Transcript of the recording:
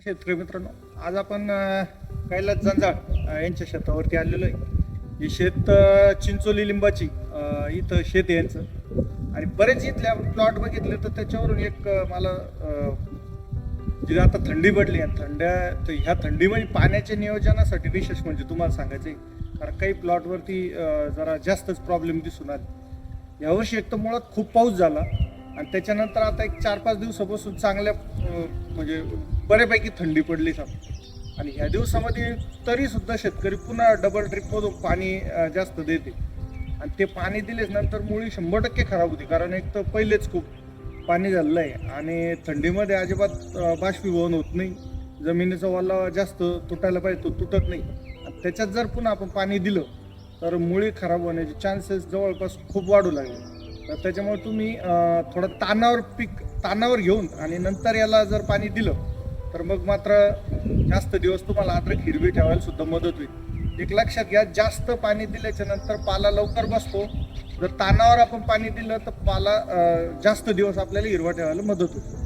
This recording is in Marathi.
शेतकरी मित्रांनो आज आपण कैलास जंजाळ यांच्या शेतावरती आलेलो आहे. हे शेत चिंचोली लिंबाची इथं शेत यांचं. आणि बरेच इथल्या प्लॉट बघितले तर त्याच्यावरून एक मला जिथे जी आता थंडी पडली आहे थंड्या तर ह्या थंडीमध्ये पाण्याच्या नियोजनासाठी विशेष म्हणजे तुम्हाला सांगायचं आहे कारण काही प्लॉटवरती जरा जास्तच प्रॉब्लेम दिसून आले. यावर्षी एक तर मुळात खूप पाऊस झाला आणि त्याच्यानंतर आता एक चार पाच दिवसापासून चांगल्या म्हणजे बऱ्यापैकी थंडी पडली समजा आणि ह्या दिवसामध्ये तरीसुद्धा शेतकरी पुन्हा डबल ट्रिपमधून पाणी जास्त देते. आणि ते पाणी दिलेच नंतर मुळी शंभर टक्के खराब होती. कारण एक तर पहिलेच खूप पाणी झालेलं आहे आणि थंडीमध्ये अजिबात बाष्पीभवन होत नाही. जमिनीचा वाला जास्त तुटायला पाहिजे तो तुटत नाही. आणि त्याच्यात जर पुन्हा आपण पाणी दिलं तर मुळी खराब होण्याचे चान्सेस जवळपास खूप वाढू लागले. तर त्याच्यामुळे तुम्ही थोडं तानावर पीक तानावर घेऊन आणि नंतर याला जर पाणी दिलं तर मग मात्र जास्त दिवस तुम्हाला अद्रक हिरवी ठेवायला सुद्धा मदत होईल. एक लक्षात घ्या जास्त पाणी दिल्याच्या नंतर पाला लवकर बसतो. जर तानावर आपण पाणी दिलं तर पाला जास्त दिवस आपल्याला हिरवा ठेवायला मदत होते